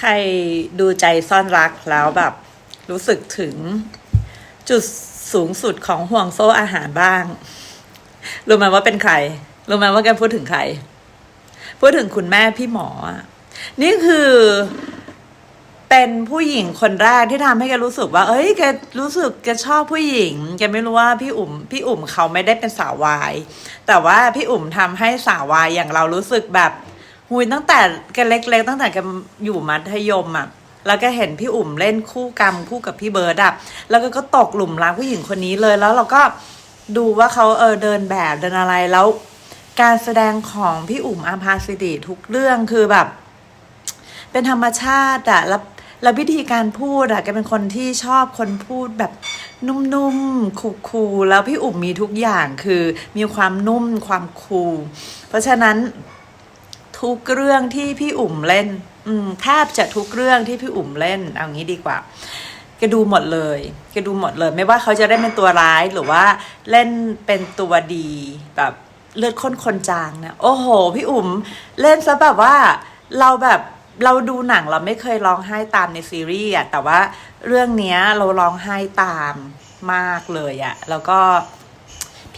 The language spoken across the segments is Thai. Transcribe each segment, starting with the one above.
ใครดูใจซ่อนรักแล้วแบบ รู้สึกถึงจุดสูงสุดของห่วงโซ่อาหารบ้าง รู้ไหมว่าเป็นใคร รู้ไหมว่าแกพูดถึงใคร พูดถึงคุณแม่พี่หมออะนี่คือ เป็นผู้หญิงคนแรกที่ทำให้แกรู้สึกว่า เอ้ย แกรู้สึกแกชอบผู้หญิง แกไม่รู้ว่าพี่อุ๋มพี่อุ๋มเขาไม่ได้เป็นสาววาย แต่ว่าพี่อุ๋มทำให้สาววายอย่างเรารู้สึกแบบ หุยตั้งแต่แกเล็ก ๆ ตั้งแต่แกอยู่มัธยมอะแล้วก็เห็นพี่อุ๋มเล่นคู่กรรมคู่กับพี่เบิร์ดอะแล้วก็ก็ตกหลุมรักผู้หญิงคนนี้เลยแล้วเราก็ดูว่าเขาเออเดินแบบเดินอะไรแล้ว การแสดงของพี่อุ๋มอาภาสิริทุกเรื่องคือแบบ เป็นธรรมชาติอะแล้วแล้ววิธีการพูดอะแกเป็นคนที่ชอบคนพูดแบบนุ่มๆคูลๆแล้วพี่อุ๋มมีทุกอย่างคือมีความนุ่มความคูลเพราะฉะนั้น ทุกเรื่องที่พี่อุ๋มเล่น อืมแทบจะทุกเรื่องที่พี่อุ๋มเล่น เอางี้ดีกว่าแกดูหมดเลยแกดูหมดเลย ไม่ว่าเขาจะได้เป็นตัวร้ายหรือว่าเล่นเป็นตัวดีแบบเลือดข้นคนจางเนี่ยโอ้โห พี่อุ๋มเล่นซะแบบว่าเราแบบเราดูหนังเราไม่เคยร้องไห้ตามในซีรีส์อะแต่ว่าเรื่องเนี้ยเราร้องไห้ตามมากเลยอะแล้วก็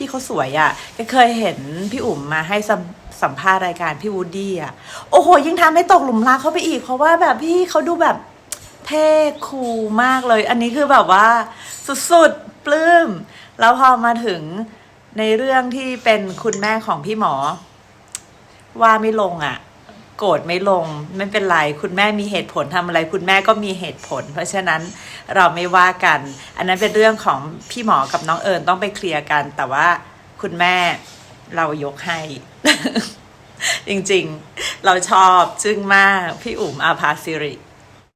พี่เขาสวยอะ่ะก็เคยเห็นพี่อุ๋มมาให้สัมสัมภาษณ์รายการพี่วูดดี้อะ โอ้โห ยิ่งทำให้ตกหลุมรักเขาไปอีก เพราะว่าแบบพี่เขาดูแบบเท่คูลมากเลย อันนี้คือแบบว่า สุดๆปลื้ม แล้วพอมาถึงในเรื่องที่เป็นคุณแม่ของพี่หมอ ว่าไม่ลงอะ โกรธไม่ลงไม่เป็นไร คุณแม่มีเหตุผลทำอะไร คุณแม่ก็มีเหตุผล เพราะฉะนั้นเราไม่ว่ากัน อันนั้นเป็นเรื่องของพี่หมอกับน้องเอิญต้องไปเคลียร์กัน แต่ว่าคุณแม่เรายกให้ จริงๆ เราชอบจึ้งมาก พี่อุ๋มอาภาสิริ